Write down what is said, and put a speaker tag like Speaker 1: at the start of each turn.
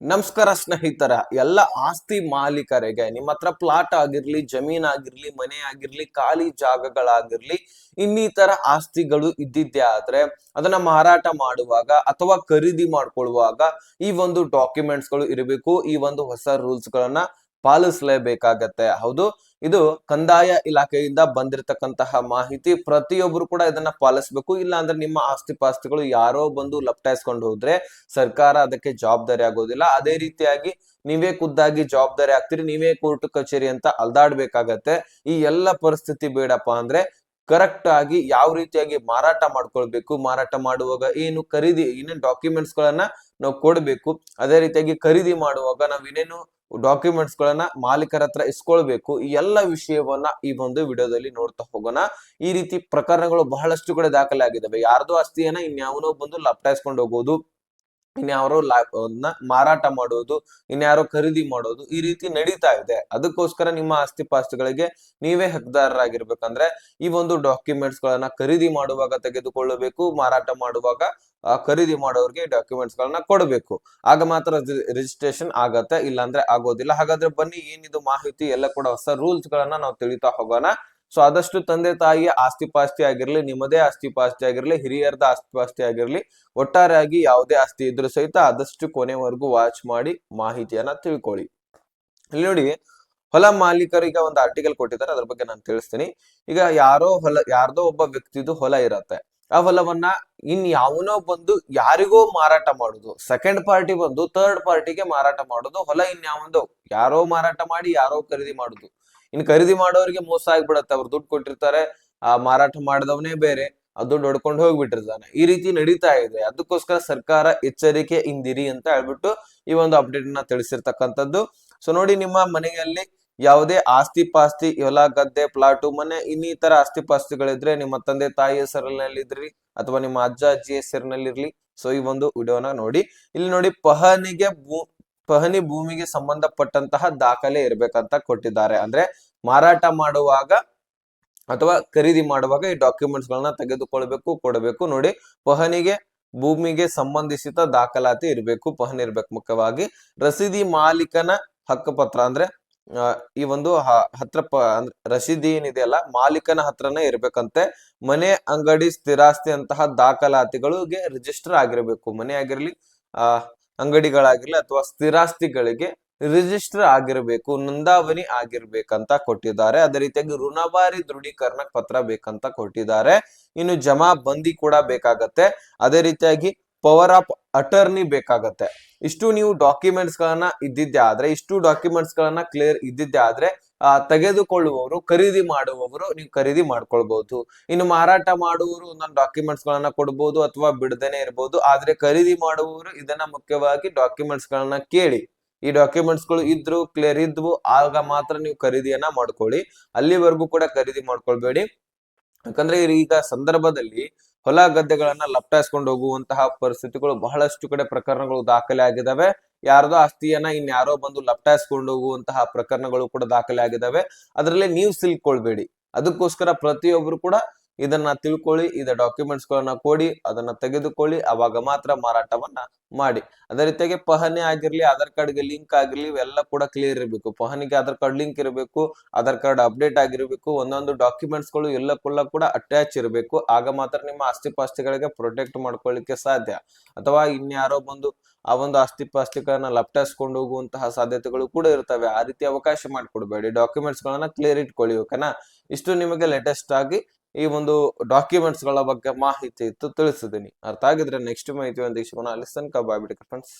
Speaker 1: ನಮಸ್ಕಾರ ಸ್ನೇಹಿತರ, ಎಲ್ಲ ಆಸ್ತಿ ಮಾಲೀಕರಿಗೆ, ನಿಮ್ಮ ಹತ್ರ ಪ್ಲಾಟ್ ಆಗಿರ್ಲಿ, ಜಮೀನ್ ಆಗಿರ್ಲಿ, ಮನೆ ಆಗಿರ್ಲಿ, ಖಾಲಿ ಜಾಗಗಳಾಗಿರ್ಲಿ, ಇನ್ನಿತರ ಆಸ್ತಿಗಳು ಇದ್ದಿದ್ದೆ ಆದ್ರೆ, ಅದನ್ನ ಮಾರಾಟ ಮಾಡುವಾಗ ಅಥವಾ ಖರೀದಿ ಮಾಡ್ಕೊಳ್ಳುವಾಗ ಈ ಒಂದು ಡಾಕ್ಯುಮೆಂಟ್ಸ್ಗಳು ಇರಬೇಕು, ಈ ಒಂದು ಹೊಸ ರೂಲ್ಸ್ ಗಳನ್ನ ಪಾಲಿಸಲೇಬೇಕಾಗತ್ತೆ. ಹೌದು, ಇದು ಕಂದಾಯ ಇಲಾಖೆಯಿಂದ ಬಂದಿರತಕ್ಕಂತಹ ಮಾಹಿತಿ. ಪ್ರತಿಯೊಬ್ಬರು ಕೂಡ ಇದನ್ನ ಪಾಲಿಸಬೇಕು. ಇಲ್ಲ ಅಂದ್ರೆ ನಿಮ್ಮ ಆಸ್ತಿ ಪಾಸ್ತಿಗಳು ಯಾರೋ ಬಂದು ಲಪ್ಟಾಯಿಸ್ಕೊಂಡು ಹೋದ್ರೆ ಸರ್ಕಾರ ಅದಕ್ಕೆ ಜವಾಬ್ದಾರಿ ಆಗೋದಿಲ್ಲ. ಅದೇ ರೀತಿಯಾಗಿ ನೀವೇ ಖುದ್ದಾಗಿ ಜವಾಬ್ದಾರಿ ಆಗ್ತೀರಿ. ನೀವೇ ಕೋರ್ಟ್ ಕಚೇರಿ ಅಂತ ಅಲ್ದಾಡ್ಬೇಕಾಗತ್ತೆ. ಈ ಎಲ್ಲ ಪರಿಸ್ಥಿತಿ ಬೇಡಪ್ಪ ಅಂದ್ರೆ ಕರೆಕ್ಟ್ ಆಗಿ ಯಾವ ರೀತಿಯಾಗಿ ಮಾರಾಟ ಮಾಡ್ಕೊಳ್ಬೇಕು. ಮಾರಾಟ ಮಾಡುವಾಗ ಏನು ಖರೀದಿ, ಏನೇನು ಡಾಕ್ಯುಮೆಂಟ್ಸ್ ಗಳನ್ನ ನಾವು ಕೊಡ್ಬೇಕು. ಅದೇ ರೀತಿಯಾಗಿ ಖರೀದಿ ಮಾಡುವಾಗ ನಾವ್ ಏನೇನು ಡಾಕ್ಯುಮೆಂಟ್ಸ್ ಗಳನ್ನ ಮಾಲೀಕರ ಹತ್ರ ಇಸ್ಕೊಳ್ಬೇಕು. ಈ ಎಲ್ಲ ವಿಷಯವನ್ನ ಈ ಒಂದು ವಿಡಿಯೋದಲ್ಲಿ ನೋಡ್ತಾ ಹೋಗೋಣ. ಈ ರೀತಿ ಪ್ರಕರಣಗಳು ಬಹಳಷ್ಟು ಕಡೆ ದಾಖಲೆ ಆಗಿದ್ದಾವೆ ಯಾರ್ದೋ ಆಸ್ತಿಯನ್ನ ಇನ್ಯಾವನೋ ಬಂದು ಲಪ್ಟಾಯಿಸ್ಕೊಂಡು ಹೋಗೋದು ಇನ್ಯಾರೋ ಮಾರಾಟ ಮಾಡೋದು, ಇನ್ಯಾರೋ ಖರೀದಿ ಮಾಡೋದು ಈ ರೀತಿ ನಡೀತಾ ಇದೆ. ಅದಕ್ಕೋಸ್ಕರ ನಿಮ್ಮ ಆಸ್ತಿ ಪಾಸ್ತಿಗಳಿಗೆ ನೀವೇ ಹಕ್ದಾರರಾಗಿರ್ಬೇಕಂದ್ರೆ ಈ ಒಂದು ಡಾಕ್ಯುಮೆಂಟ್ಸ್ ಗಳನ್ನ ಖರೀದಿ ಮಾಡುವಾಗ ತೆಗೆದುಕೊಳ್ಳಬೇಕು, ಮಾರಾಟ ಮಾಡುವಾಗ ಖರೀದಿ ಮಾಡೋರಿಗೆ ಡಾಕ್ಯುಮೆಂಟ್ಸ್ ಗಳನ್ನ ಕೊಡಬೇಕು. ಆಗ ಮಾತ್ರ ರಿಜಿಸ್ಟ್ರೇಷನ್ ಆಗತ್ತೆ, ಇಲ್ಲಾಂದ್ರೆ ಆಗೋದಿಲ್ಲ. ಹಾಗಾದ್ರೆ ಬನ್ನಿ, ಏನಿದು ಮಾಹಿತಿ, ಎಲ್ಲ ಕೂಡ ಹೊಸ ರೂಲ್ಸ್ ಗಳನ್ನ ನಾವು ತಿಳಿತಾ ಹೋಗೋಣ. ಸೊ ಆದಷ್ಟು ತಂದೆ ತಾಯಿಯ ಆಸ್ತಿ ಪಾಸ್ತಿ ಆಗಿರ್ಲಿ, ನಿಮ್ಮದೇ ಆಸ್ತಿ ಪಾಸ್ತಿ ಆಗಿರ್ಲಿ, ಹಿರಿಯರದ ಆಸ್ತಿ ಪಾಸ್ತಿ ಆಗಿರ್ಲಿ, ಒಟ್ಟಾರೆಯಾಗಿ ಯಾವುದೇ ಆಸ್ತಿ ಇದ್ರೂ ಸಹಿತ ಆದಷ್ಟು ಕೊನೆವರೆಗೂ ವಾಚ್ ಮಾಡಿ ಮಾಹಿತಿಯನ್ನ ತಿಳ್ಕೊಳ್ಳಿ. ಇಲ್ಲಿ ನೋಡಿ, ಹೊಲ ಮಾಲೀಕರಿಗೆ ಒಂದು ಆರ್ಟಿಕಲ್ ಕೊಟ್ಟಿದ್ದಾರೆ. ಅದ್ರ ಬಗ್ಗೆ ನಾನು ತಿಳಿಸ್ತೀನಿ. ಈಗ ಯಾರೋ ಹೊಲ, ಯಾರ್ದೋ ಒಬ್ಬ ವ್ಯಕ್ತಿದು ಹೊಲ ಇರತ್ತೆ. ಆ ಹೊಲವನ್ನ ಇನ್ ಯಾವನೋ ಬಂದು ಯಾರಿಗೋ ಮಾರಾಟ ಮಾಡುದು ಸೆಕೆಂಡ್ ಪಾರ್ಟಿ ಬಂದು ಥರ್ಡ್ ಪಾರ್ಟಿಗೆ ಮಾರಾಟ ಮಾಡುದು, ಹೊಲ ಇನ್ಯಾವೊಂದು ಯಾರೋ ಮಾರಾಟ ಮಾಡಿ, ಯಾರೋ ಖರೀದಿ ಮಾಡುದು. ಇನ್ ಖರೀದಿ ಮಾಡೋರಿಗೆ ಮೋಸ ಆಗ್ಬಿಡತ್ತೆ, ಅವ್ರು ದುಡ್ಡು ಕೊಟ್ಟಿರ್ತಾರೆ, ಆ ಮಾರಾಟ ಮಾಡಿದವನೇ ಬೇರೆ, ಆ ದುಡ್ಡು ಹೊಡ್ಕೊಂಡು ಹೋಗ್ಬಿಟ್ಟಿರ್ತಾನೆ. ಈ ರೀತಿ ನಡೀತಾ ಇದೆ. ಅದಕ್ಕೋಸ್ಕರ ಸರ್ಕಾರ ಎಚ್ಚರಿಕೆ ಇಂದಿರಿ ಅಂತ ಹೇಳ್ಬಿಟ್ಟು ಈ ಒಂದು ಅಪ್ಡೇಟ್ನ ತಿಳಿಸಿರ್ತಕ್ಕಂಥದ್ದು. ಸೊ ನೋಡಿ ನಿಮ್ಮ ಮನೆಯಲ್ಲಿ ಯಾವುದೇ ಆಸ್ತಿ ಪಾಸ್ತಿ ಹೊಲ ಗದ್ದೆ ಪ್ಲಾಟು ಮನೆ, ಇನ್ನಿತರ ಆಸ್ತಿ ಪಾಸ್ತಿಗಳಿದ್ರೆ ನಿಮ್ಮ ತಂದೆ, ತಾಯಿ ಹೆಸರಿನಲ್ಲಿ ಇದ್ರಿ ಅಥವಾ ನಿಮ್ಮ ಅಜ್ಜ, ಅಜ್ಜಿ ಹೆಸರಿನಲ್ಲಿರ್ಲಿ. ಸೊ ಈ ಒಂದು ವಿಡಿಯೋನ ನೋಡಿ. ಇಲ್ಲಿ ನೋಡಿ, ಪಹನಿಗೆ ಭೂ, ಪಹನಿ ಭೂಮಿಗೆ ಸಂಬಂಧಪಟ್ಟಂತಹ ದಾಖಲೆ ಇರ್ಬೇಕಂತ ಕೊಟ್ಟಿದ್ದಾರೆ. ಅಂದ್ರೆ ಮಾರಾಟ ಮಾಡುವಾಗ ಅಥವಾ ಖರೀದಿ ಮಾಡುವಾಗ ಈ ಡಾಕ್ಯುಮೆಂಟ್ಸ್ ಗಳನ್ನ ತೆಗೆದುಕೊಳ್ಬೇಕು, ಕೊಡಬೇಕು. ನೋಡಿ, ಪಹನಿಗೆ ಭೂಮಿಗೆ ಸಂಬಂಧಿಸಿದ ದಾಖಲಾತಿ ಇರಬೇಕು. ಪಹನಿ ಇರ್ಬೇಕು ಮುಖ್ಯವಾಗಿ. ರಸೀದಿ ಮಾಲೀಕನ ಹಕ್ಕುಪತ್ರ ಅಂದ್ರೆ ಈ ಒಂದು ಹತ್ರ ಪ ರಸೀದಿ ಏನಿದೆಯಲ್ಲ, ಮಾಲೀಕನ ಹತ್ರನೇ ಇರ್ಬೇಕಂತೆ. ಮನೆ ಅಂಗಡಿ ಸ್ಥಿರಾಸ್ತಿ ಅಂತಹ ದಾಖಲಾತಿಗಳಿಗೆ ರಿಜಿಸ್ಟರ್ ಆಗಿರ್ಬೇಕು. ಮನೆ ಆಗಿರ್ಲಿ, ಆ, ಅಂಗಡಿಗಳಾಗಿರ್ಲಿ ಅಥವಾ ಸ್ಥಿರಾಸ್ತಿಗಳಿಗೆ ರಿಜಿಸ್ಟರ್ ಆಗಿರ್ಬೇಕು, ನೋಂದಾವಣಿ ಆಗಿರ್ಬೇಕಂತ ಕೊಟ್ಟಿದ್ದಾರೆ. ಅದೇ ರೀತಿಯಾಗಿ ಋಣಭಾರಿ ದೃಢೀಕರಣ ಪತ್ರ ಬೇಕಂತ ಕೊಟ್ಟಿದ್ದಾರೆ. ಇನ್ನು ಜಮಾ ಬಂದಿ ಕೂಡ ಬೇಕಾಗತ್ತೆ. ಅದೇ ರೀತಿಯಾಗಿ ಪವರ್ ಆಫ್ ಅಟರ್ನಿ ಬೇಕಾಗತ್ತೆ. ಇಷ್ಟು ನೀವು ಡಾಕ್ಯುಮೆಂಟ್ಸ್ ಗಳನ್ನ ಇದ್ದಿದ್ದೆ ಆದ್ರೆ, ಇಷ್ಟು ಡಾಕ್ಯುಮೆಂಟ್ಸ್ ಗಳನ್ನ ಕ್ಲಿಯರ್ ಇದ್ದಿದ್ದೆ ಆದ್ರೆ ತೆಗೆದುಕೊಳ್ಳುವವರು, ಖರೀದಿ ಮಾಡುವವರು, ನೀವು ಖರೀದಿ ಮಾಡ್ಕೊಳ್ಬಹುದು ಇನ್ನು ಮಾರಾಟ ಮಾಡುವವರು ಒಂದೊಂದು ಡಾಕ್ಯುಮೆಂಟ್ಸ್ ಗಳನ್ನ ಕೊಡ್ಬೋದು ಅಥವಾ ಬಿಡದೇನೆ ಇರ್ಬೋದು. ಆದ್ರೆ ಖರೀದಿ ಮಾಡುವವರು ಇದನ್ನ ಮುಖ್ಯವಾಗಿ ಡಾಕ್ಯುಮೆಂಟ್ಸ್ ಗಳನ್ನ ಕೇಳಿ. ಈ ಡಾಕ್ಯುಮೆಂಟ್ಸ್ಗಳು ಇದ್ರು ಕ್ಲಿಯರ್ ಇದ್ವು, ಆಗ ಮಾತ್ರ ನೀವು ಖರೀದಿಯನ್ನ ಮಾಡ್ಕೊಳ್ಳಿ. ಅಲ್ಲಿವರೆಗೂ ಕೂಡ ಖರೀದಿ ಮಾಡ್ಕೊಳ್ಬೇಡಿ. ಯಾಕಂದ್ರೆ ಈಗ ಸಂದರ್ಭದಲ್ಲಿ ಹೊಲ ಗದ್ದೆಗಳನ್ನ ಲಪ್ಟಾಯಿಸ್ಕೊಂಡು ಹೋಗುವಂತಹ ಪರಿಸ್ಥಿತಿಗಳು ಬಹಳಷ್ಟು ಕಡೆ ಪ್ರಕರಣಗಳು ದಾಖಲೆ ಆಗಿದಾವೆ. ಯಾರ್ದೋ ಆಸ್ತಿಯನ್ನ ಇನ್ಯಾರೋ ಬಂದು ಲಪ್ಟಾಯಿಸ್ಕೊಂಡು ಹೋಗುವಂತಹ ಪ್ರಕರಣಗಳು ಕೂಡ ದಾಖಲೆ ಆಗಿದಾವೆ. ಅದರಲ್ಲಿ ನೀವು ಸಿಲ್ಕೊಳ್ಬೇಡಿ ಅದಕ್ಕೋಸ್ಕರ ಪ್ರತಿಯೊಬ್ಬರು ಕೂಡ ಇದನ್ನ ತಿಳ್ಕೊಳ್ಳಿ, ಇದ ಡಾಕ್ಯುಮೆಂಟ್ಸ್ ಗಳನ್ನ ಕೊಡಿ, ಅದನ್ನ ತೆಗೆದುಕೊಳ್ಳಿ, ಅವಾಗ ಮಾತ್ರ ಮಾರಾಟವನ್ನ ಮಾಡಿ. ಅದೇ ರೀತಿಯಾಗಿ ಪಹಣಿ ಆಗಿರ್ಲಿ, ಆಧಾರ್ ಕಾರ್ಡ್ಗೆ ಲಿಂಕ್ ಆಗಿರ್ಲಿ, ಇವೆಲ್ಲ ಕೂಡ ಕ್ಲಿಯರ್ ಇರಬೇಕು. ಪಹನಿಗೆ ಆಧಾರ್ ಕಾರ್ಡ್ ಲಿಂಕ್ ಇರಬೇಕು, ಆಧಾರ್ ಕಾರ್ಡ್ ಅಪ್ಡೇಟ್ ಆಗಿರಬೇಕು, ಒಂದೊಂದು ಡಾಕ್ಯುಮೆಂಟ್ಸ್ಗಳು ಎಲ್ಲ ಕೂಡ ಅಟ್ಯಾಚ್ ಇರಬೇಕು. ಆಗ ಮಾತ್ರ ನಿಮ್ಮ ಆಸ್ತಿ ಪಾಸ್ತಿಗಳಿಗೆ ಪ್ರೊಟೆಕ್ಟ್ ಮಾಡ್ಕೊಳ್ಳಿಕ್ಕೆ ಸಾಧ್ಯ. ಅಥವಾ ಇನ್ಯಾರೋ ಬಂದು ಆ ಒಂದು ಆಸ್ತಿ ಪಾಸ್ತಿಗಳನ್ನ ಲಪ್ಟಾಯಿಸ್ಕೊಂಡು ಹೋಗುವಂತಹ ಸಾಧ್ಯತೆಗಳು ಕೂಡ ಇರ್ತವೆ. ಆ ರೀತಿ ಅವಕಾಶ ಮಾಡಿಕೊಡ್ಬೇಡಿ. ಡಾಕ್ಯುಮೆಂಟ್ಸ್ ಗಳನ್ನ ಕ್ಲಿಯರ್ ಇಟ್ಕೊಳ್ಳಿ ಓಕೆನಾ ಇಷ್ಟು ನಿಮಗೆ ಲೇಟೆಸ್ಟ್ ಆಗಿ ಈ ಒಂದು ಡಾಕ್ಯುಮೆಂಟ್ಸ್ಗಳ ಬಗ್ಗೆ ಮಾಹಿತಿ ಇತ್ತು ತಿಳಿಸಿದ್ದೀನಿ ಅರ್ಥ ಆಗಿದ್ರೆ ನೆಕ್ಸ್ಟ್ ಮಾಹಿತಿ ಒಂದು ಸಿಗೋಣ. ಅಲ್ಲಿ ತನಕ ಬಾಯ್ಬಿಡಿ ಫ್ರೆಂಡ್ಸ್